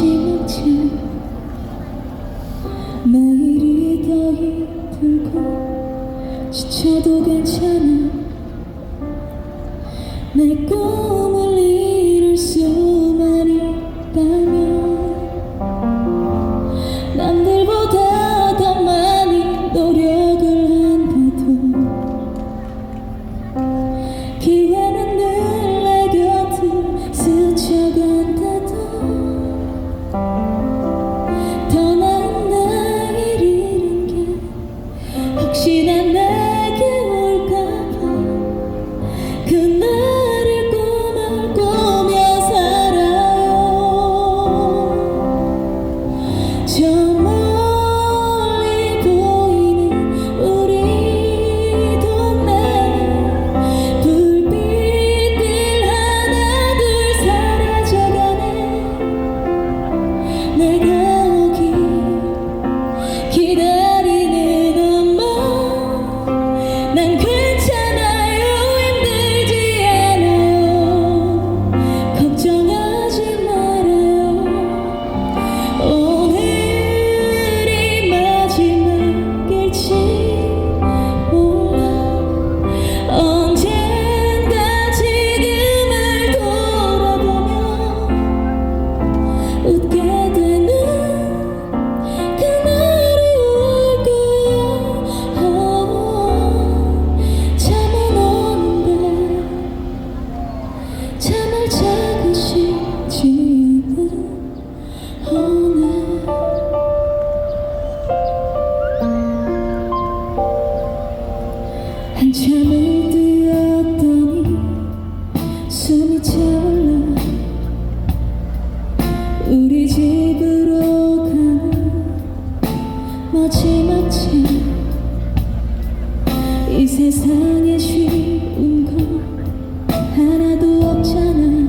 심었지 매일이 더 힘들고 지쳐도 괜찮아 내 꿈. 혹시 난 나. 잠을 들었더니 숨이 차올라 우리 집으로 가는 마지막 이 세상에 쉬운 건 하나도 없잖아